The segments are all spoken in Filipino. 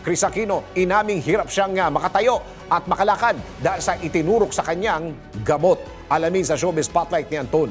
Chris Aquino, inaming hirap siyang ah, makatayo at makalakad dahil sa itinurok sa kanyang gamot. Alamin sa showbiz spotlight ni Anton.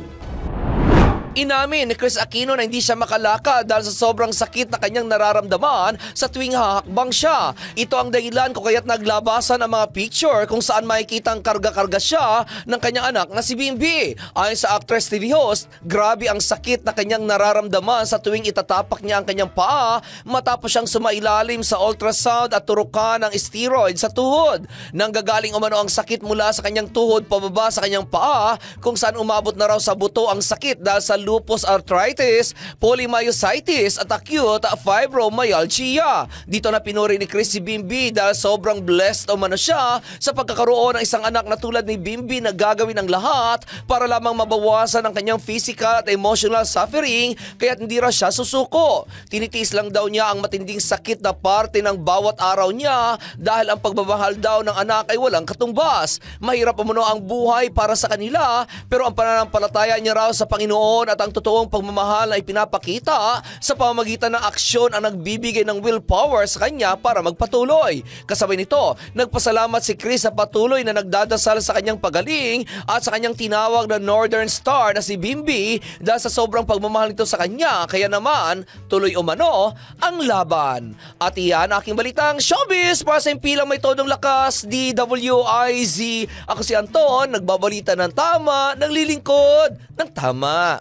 Inamin ni Chris Aquino na hindi siya makalakad dahil sa sobrang sakit na kanyang nararamdaman sa tuwing hahakbang siya. Ito ang dahilan kung kaya't naglabasan ang mga picture kung saan makikita ang karga-karga siya ng kanyang anak na si Bimbi. Ayon sa actress TV host, grabe ang sakit na kanyang nararamdaman sa tuwing itatapak niya ang kanyang paa matapos siyang sumailalim sa ultrasound at turukan ng steroid sa tuhod. Nanggagaling umano ang sakit mula sa kanyang tuhod pababa sa kanyang paa kung saan umabot na raw sa buto ang sakit dahil sa lupus arthritis, polymyositis at acute fibromyalgia. Dito na pinuri ni Chris Bimbi dahil sobrang blessed umano siya sa pagkakaroon ng isang anak na tulad ni Bimbi na gagawin ang lahat para lamang mabawasan ang kanyang physical at emotional suffering kaya hindi raw siya susuko. Tinitiis lang daw niya ang matinding sakit na parte ng bawat araw niya dahil ang pagmamahal daw ng anak ay walang katumbas. Mahirap umano ang buhay para sa kanila pero ang pananampalataya niya raw sa Panginoon at ang totoong pagmamahal ay pinapakita sa pamamagitan ng aksyon ang nagbibigay ng willpower sa kanya para magpatuloy. Kasabay nito, nagpasalamat si Chris sa patuloy na nagdadasal sa kanyang pagaling at sa kanyang tinawag na Northern Star na si Bimbi dahil sa sobrang pagmamahal nito sa kanya kaya naman tuloy umano ang laban. At iyan aking balitang showbiz para sa impilang may todong lakas DWIZ. Ako si Anton, nagbabalita ng tama, naglilingkod ng tama.